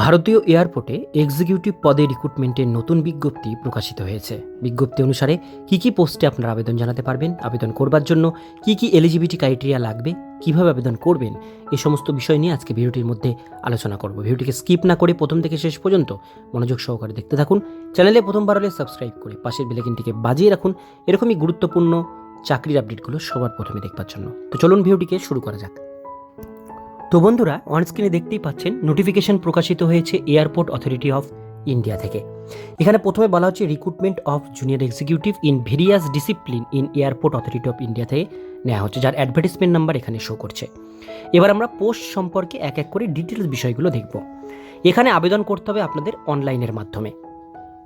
ভারতীয় এয়ারপোর্টে এক্সিকিউটিভ পদে রিক্রুটমেন্টের নতুন বিজ্ঞপ্তি প্রকাশিত হয়েছে। বিজ্ঞপ্তি অনুসারে কি কি পোস্টে আপনারা আবেদন জানাতে পারবেন, আবেদন করবার জন্য কি কি এলিজিবিলিটি ক্রাইটেরিয়া লাগবে, কীভাবে আবেদন করবেন এই সমস্ত বিষয় নিয়ে আজকে ভিডিওটির মধ্যে আলোচনা করব। ভিডিওটিকে স্কিপ না করে প্রথম থেকে শেষ পর্যন্ত মনোযোগ সহকারে দেখতে থাকুন। চ্যানেলে প্রথমবার হলে সাবস্ক্রাইব করে পাশের বেলেকিনটিকে বাজিয়ে রাখুন। এরকমই গুরুত্বপূর্ণ চাকরির আপডেটগুলো সবার প্রথমে দেখবার জন্য। তো চলুন ভিডিওটিকে শুরু করা যাক। তো বন্ধুরা অনস্ক্রিনে দেখতেই পাচ্ছেন নোটিফিকেশন প্রকাশিত হয়েছে এয়ারপোর্ট অথরিটি অফ ইন্ডিয়া থেকে। এখানে প্রথমে বলা হচ্ছে recruitment of junior executive in various discipline in airport authority of India থেকে নেওয়া হচ্ছে, যার অ্যাডভার্টিসমেন্ট নাম্বার এখানে শো করছে। এবার আমরা পোস্ট সম্পর্কে এক এক করে ডিটেলস বিষয়গুলো দেখব। এখানে আবেদন করতে হবে আপনাদের অনলাইনের মাধ্যমে।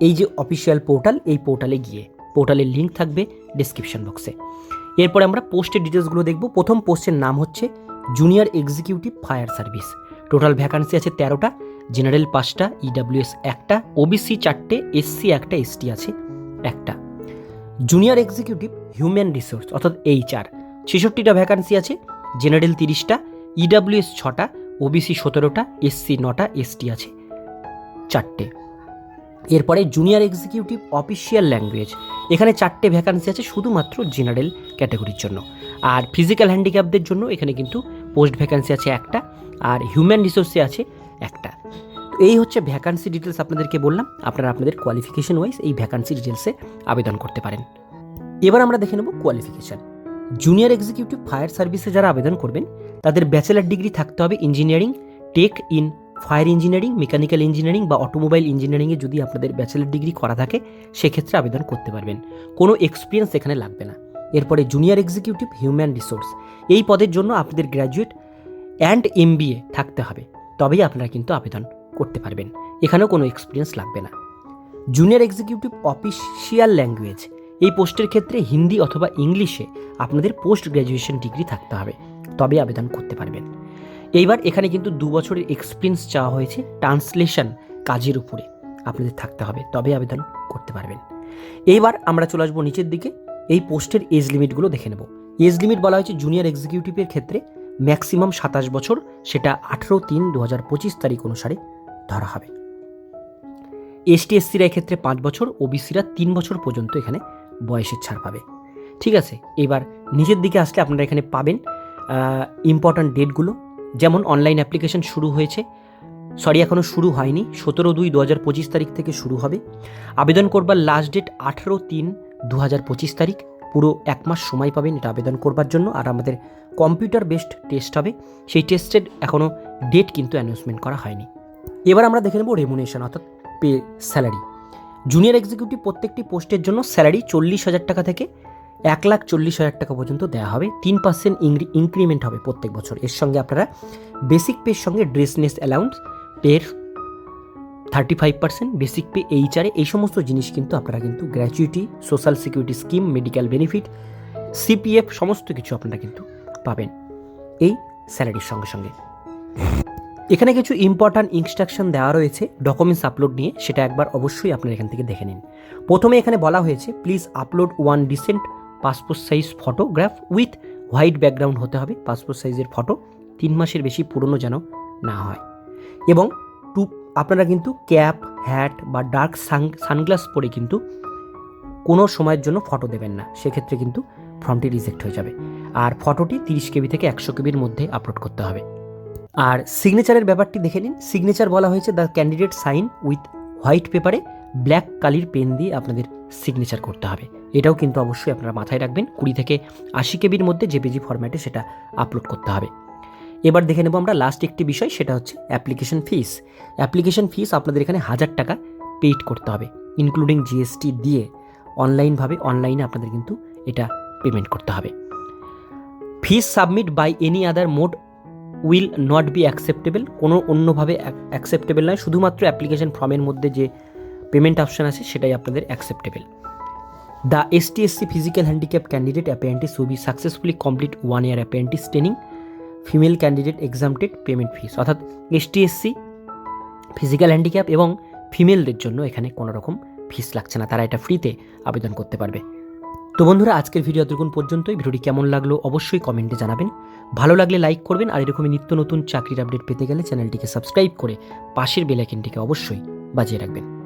এই যে অফিসিয়াল পোর্টাল এই পোর্টালে গিয়ে পোর্টালের লিঙ্ক থাকবে ডিসক্রিপশন বক্সে এরপরে আমরা পোস্টের ডিটেলসগুলো দেখব। প্রথম পোস্টের নাম হচ্ছে junior executive fire service. Total vacancy আছে তেরোটা, জেনারেল পাঁচটা ইডাব্লিউএস একটা ওবিসি চারটে এসসি একটা এসটি আছে একটা। জুনিয়র এক্সিকিউটিভ হিউম্যান রিসোর্স, অর্থাৎ এইচআর ছেষট্টিটা ভ্যাকান্সি আছে, জেনারেল তিরিশটা ইডাব্লিউএস ছটা ওবিসি সতেরোটা এসসি নটা এসটি আছে চারটে। এরপরে জুনিয়র এক্সিকিউটিভ অফিসিয়াল ল্যাঙ্গুয়েজ, এখানে চারটে ভ্যাকান্সি আছে শুধুমাত্র জেনারেল ক্যাটাগরির জন্য। আর ফিজিক্যাল হ্যান্ডিক্যাপদের জন্য এখানে কিন্তু পোস্ট ভ্যাকান্সি আছে একটা আর হিউম্যান রিসোর্সে আছে একটা। তো এই হচ্ছে ভ্যাকান্সি ডিটেলস আপনাদেরকে বললাম, আপনারা আপনাদের কোয়ালিফিকেশন ওয়াইজ এই ভ্যাকান্সি ডিটেলসে আবেদন করতে পারেন। এবার আমরা দেখে নেব কোয়ালিফিকেশান জুনিয়র এক্সিকিউটিভ ফায়ার সার্ভিসে যারা আবেদন করবেন, তাদের ব্যাচেলার ডিগ্রি থাকতে হবে engineering tech in fire engineering mechanical engineering বা অটোমোবাইল ইঞ্জিনিয়ারিংয়ে যদি আপনাদের ব্যাচেলার ডিগ্রি করা থাকে, সেক্ষেত্রে আবেদন করতে পারবেন। কোনো এক্সপিরিয়েন্স এখানে লাগবে না। এরপরে জুনিয়র এক্সিকিউটিভ হিউম্যান রিসোর্স এই পদের জন্য আপনাদের গ্র্যাজুয়েট অ্যান্ড এমবিএ থাকতে হবে। তবেই আপনারা কিন্তু আবেদন করতে পারবেন। এখানেও কোনো এক্সপিরিয়েন্স লাগবে না। জুনিয়র এক্সিকিউটিভ অফিসিয়াল ল্যাঙ্গুয়েজ এই পোস্টের ক্ষেত্রে হিন্দি অথবা ইংলিশে আপনাদের পোস্ট গ্র্যাজুয়েশন ডিগ্রি থাকতে হবে। তবে আবেদন করতে পারবেন। এইবার এখানে কিন্তু দু বছরের এক্সপিরিয়েন্স চাওয়া হয়েছে ট্রান্সলেশন কাজের উপরে। আপনাদের থাকতে হবে তবে আবেদন করতে পারবেন। এইবার আমরা চলে আসব নিচের দিকে। এই পোস্টের এজ লিমিটগুলো দেখে নেব। এজ লিমিট বলা হয়েছে জুনিয়র এক্সিকিউটিভের ক্ষেত্রে। ম্যাক্সিমাম সাতাশ বছর, সেটা আঠেরো তিন দু হাজার পঁচিশ তারিখ অনুসারে ধরা হবে। এসটি এসসিরা এক্ষেত্রে পাঁচ বছর ওবিসিরা তিন বছর পর্যন্ত এখানে বয়সের ছাড় পাবে। ঠিক আছে, এবার নিচের দিকে আসলে আপনারা এখানে পাবেন ইম্পর্ট্যান্ট ডেটগুলো যেমন অনলাইন অ্যাপ্লিকেশন শুরু হয়েছে সরি এখনও শুরু হয়নি, সতেরো দুই দু হাজার পঁচিশ তারিখ থেকে শুরু হবে। আবেদন করবার লাস্ট ডেট আঠেরো তিন দু হাজার পঁচিশ তারিখ পুরো এক মাস সময় পাবেন এটা আবেদন করবার জন্য আর আমাদের কম্পিউটার বেসড টেস্ট হবে। সেই টেস্টের এখনও ডেট কিন্তু অ্যানাউন্সমেন্ট করা হয়নি। এবার আমরা দেখে নেব রেমুনেশন অর্থাৎ পে স্যালারি জুনিয়র এক্সিকিউটিভ প্রত্যেকটি পোস্টের জন্য স্যালারি চল্লিশ হাজার টাকা থেকে এক লাখ চল্লিশ হাজার টাকা পর্যন্ত দেওয়া হবে। তিন পার্সেন্ট ইনক্রিমেন্ট হবে প্রত্যেক বছর। এর সঙ্গে আপনারা বেসিক পের সঙ্গে ড্রেসনেস অ্যালাউন্স পের thirty five percent basic pay এইচআরে এই সমস্ত জিনিস কিন্তু আপনারা কিন্তু gratuity social security scheme medical benefit CPF সমস্ত কিছু আপনারা কিন্তু পাবেন এই স্যালারির সঙ্গে সঙ্গে। এখানে কিছু ইম্পর্ট্যান্ট ইনস্ট্রাকশন দেওয়া রয়েছে ডকুমেন্টস আপলোড নিয়ে, সেটা একবার অবশ্যই আপনারা এখান থেকে দেখে নিন। প্রথমে এখানে বলা হয়েছে please upload one decent passport size photograph with white background হতে হবে পাসপোর্ট সাইজের ফটো তিন মাসের বেশি পুরনো যেন না হয়। এবং টু আপনারা কিন্তু ক্যাপ, হ্যাট বা ডার্ক সান সানগ্লাস পরে কিন্তু কোনো সময়ের জন্য ফটো দেবেন না। সেক্ষেত্রে কিন্তু ফর্মটি রিজেক্ট হয়ে যাবে। আর ফটোটি তিরিশ কেবি থেকে একশো কেবির মধ্যে আপলোড করতে হবে। আর সিগনেচারের ব্যাপারটি দেখে নিন। সিগনেচার বলা হয়েছে the candidate sign with white পেপারে ব্ল্যাক কালির পেন দিয়ে আপনাদের সিগনেচার করতে হবে। এটাও কিন্তু অবশ্যই আপনারা মাথায় রাখবেন। কুড়ি থেকে আশি কেবির মধ্যে জেপিজি ফরম্যাটে সেটা আপলোড করতে হবে। এবার দেখে নেব আমরা লাস্ট একটি বিষয়, সেটা হচ্ছে অ্যাপ্লিকেশন ফিস অ্যাপ্লিকেশন ফিস আপনাদের এখানে হাজার টাকা পেইড করতে হবে ইনক্লুডিং জিএসটি দিয়ে অনলাইনভাবে অনলাইনে আপনাদের কিন্তু এটা পেমেন্ট করতে হবে। Fees submit by any other mode will not be acceptable কোনো অন্যভাবে অ্যাকসেপ্টেবল নয়, শুধুমাত্র অ্যাপ্লিকেশন ফর্মের মধ্যে যে পেমেন্ট অপশান আছে, সেটাই আপনাদের acceptable the S T S C physical handicap candidate apprentice will be successfully complete one year apprentice training female candidate exempted payment fees অর্থাৎ S T S physical handicap এবং ফিমেলদের জন্য এখানে কোনো রকম ফিস লাগছে না। তারা এটা ফ্রিতে আবেদন করতে পারবে। তো বন্ধুরা, আজকের ভিডিও এতক্ষণ পর্যন্তই। ভিডিওটি কেমন লাগল অবশ্যই কমেন্টে জানাবেন। ভালো লাগলে লাইক করবেন আর এরকমই নিত্য নতুন চাকরির আপডেট পেতে গেলে চ্যানেলটিকে সাবস্ক্রাইব করে পাশের বেলাইকেনটিকে অবশ্যই বাজিয়ে রাখবেন।